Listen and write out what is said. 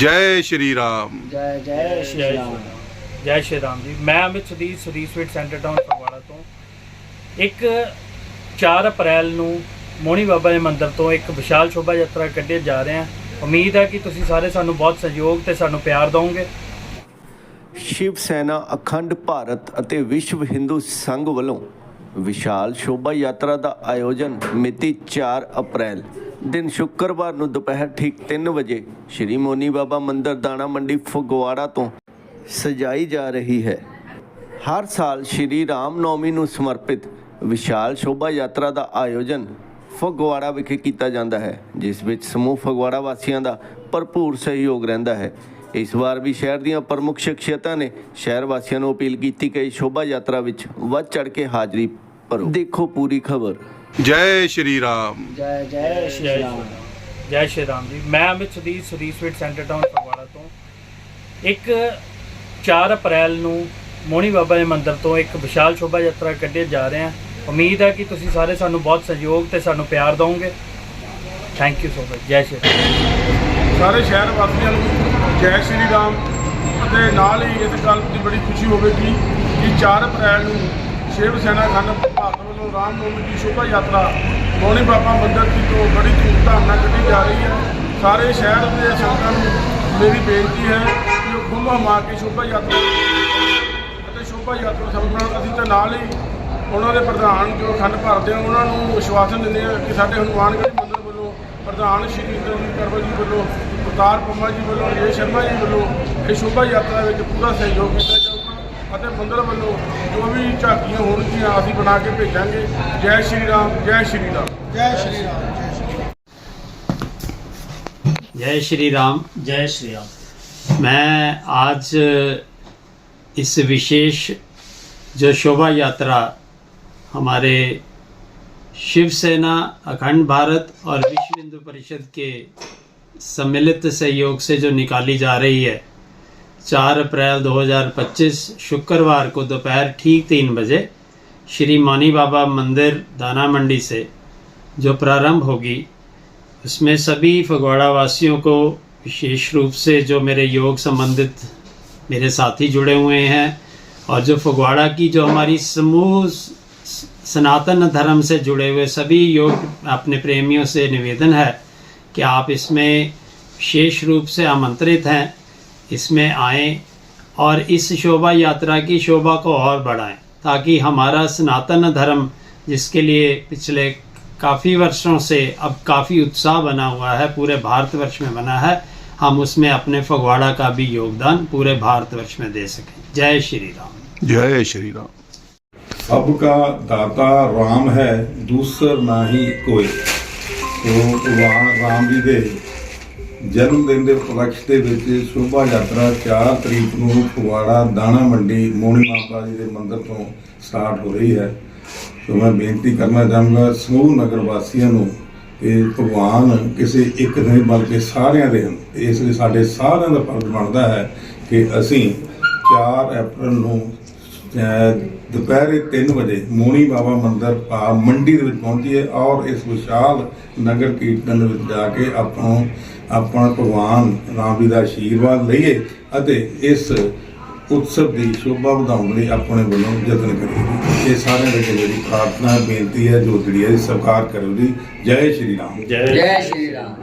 ਜੈ ਸ਼੍ਰੀ ਰਾਮ। ਜੈ ਜੈ ਸ਼੍ਰੀ ਰਾਮ। ਜੈ ਸ਼੍ਰੀ ਰਾਮ ਜੀ। ਮੈਂ Amit Sudeep Sudeep sweet centre town Phagwara ਤੋਂ। ਇੱਕ 4 ਅਪ੍ਰੈਲ ਨੂੰ ਮੋਹਣੀ ਬਾਬਾ ਦੇ ਮੰਦਿਰ ਤੋਂ ਇੱਕ ਵਿਸ਼ਾਲ ਸ਼ੋਭਾ ਯਾਤਰਾ ਕੱਢੇ ਜਾ ਰਹੇ ਹਾਂ। ਉਮੀਦ ਹੈ ਕਿ ਤੁਸੀਂ ਸਾਰੇ ਸਾਨੂੰ ਬਹੁਤ ਸਹਿਯੋਗ ਤੇ ਸਾਨੂੰ ਪਿਆਰ ਦਿਓਗੇ। ਸ਼ਿਵ ਸੈਨਾ ਅਖੰਡ ਭਾਰਤ ਅਤੇ ਵਿਸ਼ਵ ਹਿੰਦੂ ਸੰਘ ਵੱਲੋਂ ਵਿਸ਼ਾਲ ਸ਼ੋਭਾ ਯਾਤਰਾ ਦਾ ਆਯੋਜਨ ਮਿਤੀ 4 ਅਪ੍ਰੈਲ ਦਿਨ ਸ਼ੁੱਕਰਵਾਰ ਨੂੰ ਦੁਪਹਿਰ ਠੀਕ 3 ਵਜੇ ਸ਼੍ਰੀ ਮੋਨੀ ਬਾਬਾ ਮੰਦਿਰ ਦਾਣਾ ਮੰਡੀ ਫਗਵਾੜਾ ਤੋਂ ਸਜਾਈ ਜਾ ਰਹੀ ਹੈ। ਹਰ ਸਾਲ ਸ਼੍ਰੀ ਰਾਮ ਨੌਮੀ ਨੂੰ ਸਮਰਪਿਤ ਵਿਸ਼ਾਲ ਸ਼ੋਭਾ ਯਾਤਰਾ ਦਾ ਆਯੋਜਨ ਫਗਵਾੜਾ ਵਿਖੇ ਕੀਤਾ ਜਾਂਦਾ ਹੈ, ਜਿਸ ਵਿੱਚ ਸਮੂਹ ਫਗਵਾੜਾ ਵਾਸੀਆਂ ਦਾ ਭਰਪੂਰ ਸਹਿਯੋਗ ਰਹਿੰਦਾ ਹੈ। ਇਸ ਵਾਰ ਵੀ ਸ਼ਹਿਰ ਦੀਆਂ ਪ੍ਰਮੁੱਖ ਸ਼ਖਸੀਅਤਾਂ ਨੇ ਸ਼ਹਿਰ ਵਾਸੀਆਂ ਨੂੰ ਅਪੀਲ ਕੀਤੀ ਕਿ ਸ਼ੋਭਾ ਯਾਤਰਾ ਵਿੱਚ ਵੱਧ ਚੜ ਕੇ ਹਾਜ਼ਰੀ ਭਰੋ। ਦੇਖੋ ਪੂਰੀ ਖਬਰ। ਜੈ ਸ਼੍ਰੀ ਰਾਮ। ਜੈ ਜੈ ਸ਼੍ਰੀ ਰਾਮ। ਜੈ ਸ਼੍ਰੀ ਰਾਮ ਜੀ। ਮੈਂ Amit Sudeep Sudeep sweet centre town Phagwara ਤੋਂ। ਇੱਕ 4 ਅਪ੍ਰੈਲ ਨੂੰ ਮੋਹਣੀ ਬਾਬਾ ਦੇ ਮੰਦਿਰ ਤੋਂ ਇੱਕ ਵਿਸ਼ਾਲ ਸ਼ੋਭਾ ਯਾਤਰਾ ਕੱਢੇ ਜਾ ਰਹੇ ਹਾਂ। ਉਮੀਦ ਹੈ ਕਿ ਤੁਸੀਂ ਸਾਰੇ ਸਾਨੂੰ ਬਹੁਤ ਸਹਿਯੋਗ ਤੇ ਸਾਨੂੰ ਪਿਆਰ ਦਿਓਗੇ ਥੈਂਕ ਯੂ ਸੋ ਮਚ ਜੈ ਸ਼੍ਰੀ ਰਾਮ। ਸਾਰੇ ਸ਼ਹਿਰ ਵਾਸੀਆਂ ਨੂੰ ਜੈ ਸ਼੍ਰੀ ਰਾਮ। ਅਤੇ ਨਾਲ ਹੀ ਇਸ ਗੱਲ ਦੀ ਬੜੀ ਖੁਸ਼ੀ ਹੋਵੇਗੀ ਕਿ 4 ਅਪ੍ਰੈਲ ਨੂੰ ਸ਼ਿਵ ਸੈਨਾ ਖੰਡ ਭਾਰਤ ਵੱਲੋਂ ਰਾਮ ਨੌਮੀ ਦੀ ਸ਼ੋਭਾ ਯਾਤਰਾ ਮੋਹਣੀ ਬਾਬਾ ਮੰਦਰ ਜੀ ਤੋਂ ਬੜੀ ਧੂਮਧਾਮ ਨਾਲ ਕੱਢੀ ਜਾ ਰਹੀ ਹੈ। ਸਾਰੇ ਸ਼ਹਿਰ ਦੇ ਸੰਗਤਾਂ ਨੂੰ ਮੇਰੀ ਬੇਨਤੀ ਹੈ ਕਿ ਉਹ ਖੁੱਲ੍ਹਾ ਮਾ ਕੇ ਸ਼ੋਭਾ ਯਾਤਰਾ ਅਤੇ ਸ਼ੋਭਾ ਯਾਤਰਾ ਸੰਪੂਰਨ ਅਸੀਂ ਤਾਂ ਨਾਲ ਹੀ ਉਹਨਾਂ ਦੇ ਪ੍ਰਧਾਨ ਜੋ ਖੰਡ ਭਾਰਤ ਦੇ ਆ, ਉਹਨਾਂ ਨੂੰ ਵਿਸ਼ਵਾਸਨ ਦਿੰਦੇ ਆ ਕਿ ਸਾਡੇ ਹਨੂਮਾਨਗੜ੍ਹ ਮੰਦਰ ਵੱਲੋਂ ਪ੍ਰਧਾਨ ਸ਼੍ਰੀ ਇੰਦਰਜੀਤ ਕਰਵਲ ਜੀ ਵੱਲੋਂ ਅਵਤਾਰ ਪੰਮਾ ਜੀ ਵੱਲੋਂ ਅਜੇ ਸ਼ਰਮਾ ਜੀ ਵੱਲੋਂ ਇਹ ਸ਼ੋਭਾ ਯਾਤਰਾ ਵਿੱਚ ਪੂਰਾ ਸਹਿਯੋਗ ਕੀਤਾ ਜਾਊਗਾ ਅਤੇ ਮੰਦਿਰ ਵੱਲੋਂ ਜੋ ਵੀ ਝਾਕੀਆਂ ਹੋਣਗੀਆਂ ਅਸੀਂ ਬਣਾ ਕੇ ਭੇਜਾਂਗੇ ਜੈ ਸ਼੍ਰੀ ਰਾਮ ਜੈ ਸ਼੍ਰੀ ਰਾਮ जय श्री राम ਜੈ ਸ਼੍ਰੀ ਰਾਮ मैं आज इस विशेष जो शोभा यात्रा हमारे शिवसेना अखंड भारत और विश्व हिंदू परिषद के सम्मिलित सहयोग से जो निकाली जा रही है 4 अप्रैल 2025 शुक्रवार को दोपहर ठीक तीन बजे श्री मानी बाबा मंदिर दाना मंडी से जो प्रारंभ होगी, उसमें सभी फगवाड़ा वासियों को विशेष रूप से जो मेरे योग संबंधित मेरे साथी जुड़े हुए हैं और जो फगवाड़ा की जो हमारी समूह सनातन धर्म से जुड़े हुए सभी योग अपने प्रेमियों से निवेदन है कि आप इसमें विशेष रूप से आमंत्रित हैं। इसमें आएँ और इस शोभा यात्रा की शोभा को और बढ़ाएँ ताकि हमारा सनातन धर्म जिसके लिए पिछले काफ़ी वर्षों से अब काफ़ी उत्साह बना हुआ है पूरे भारतवर्ष में बना है हम उसमें अपने फगवाड़ा का भी योगदान पूरे भारतवर्ष में दे सकें। जय श्री राम। जय श्री राम। सबका दाता राम है दूसर ना ही कोई। तो वहाँ राम जी दे। ਜਨਮ ਦਿਨ ਦੇ ਉਪਲਕਸ਼ ਦੇ ਵਿੱਚ ਸ਼ੋਭਾ ਯਾਤਰਾ 4 ਤਰੀਕ ਨੂੰ ਫਗਵਾੜਾ ਦਾਣਾ ਮੰਡੀ ਮੋਹਣੀ ਮਾਤਾ ਜੀ ਦੇ ਮੰਦਿਰ ਤੋਂ ਸਟਾਰਟ ਹੋ ਰਹੀ ਹੈ। ਸੋ ਮੈਂ ਬੇਨਤੀ ਕਰਨਾ ਚਾਹਾਂਗਾ ਸਮੂਹ ਨਗਰ ਵਾਸੀਆਂ ਨੂੰ ਕਿ ਭਗਵਾਨ ਕਿਸੇ ਇੱਕ ਨਹੀਂ ਬਲਕਿ ਸਾਰਿਆਂ ਦੇ ਹਨ। ਇਸ ਲਈ ਸਾਡੇ ਸਾਰਿਆਂ ਦਾ ਫਰਜ਼ ਬਣਦਾ ਹੈ ਕਿ ਅਸੀਂ 4 ਅਪ੍ਰੈਲ ਨੂੰ ਦੁਪਹਿਰੇ 3 ਵਜੇ ਮੋਣੀ ਬਾਬਾ ਮੰਦਿਰ ਪਾ ਮੰਡੀ ਦੇ ਵਿੱਚ ਪਹੁੰਚੀਏ ਔਰ ਇਸ ਵਿਸ਼ਾਲ ਨਗਰ ਕੀਰਤਨ ਦੇ ਵਿੱਚ ਜਾ ਕੇ ਆਪਾਂ ਆਪਣਾ ਭਗਵਾਨ ਰਾਮ ਜੀ ਦਾ ਆਸ਼ੀਰਵਾਦ ਲਈਏ ਅਤੇ ਇਸ ਉਤਸਵ ਦੀ ਸ਼ੋਭਾ ਵਧਾਉਣ ਲਈ ਆਪਣੇ ਵੱਲੋਂ ਯਤਨ ਕਰੀਏ। ਇਹ ਸਾਰਿਆਂ ਦੇ ਅੱਗੇ ਮੇਰੀ ਪ੍ਰਾਰਥਨਾ ਬੇਨਤੀ ਹੈ, ਜੋ ਜਿਹੜੀ ਹੈ, ਸਵੀਕਾਰ ਕਰੋ ਜੀ। ਜੈ ਸ਼੍ਰੀ ਰਾਮ। ਜੈ ਸ਼੍ਰੀ ਰਾਮ।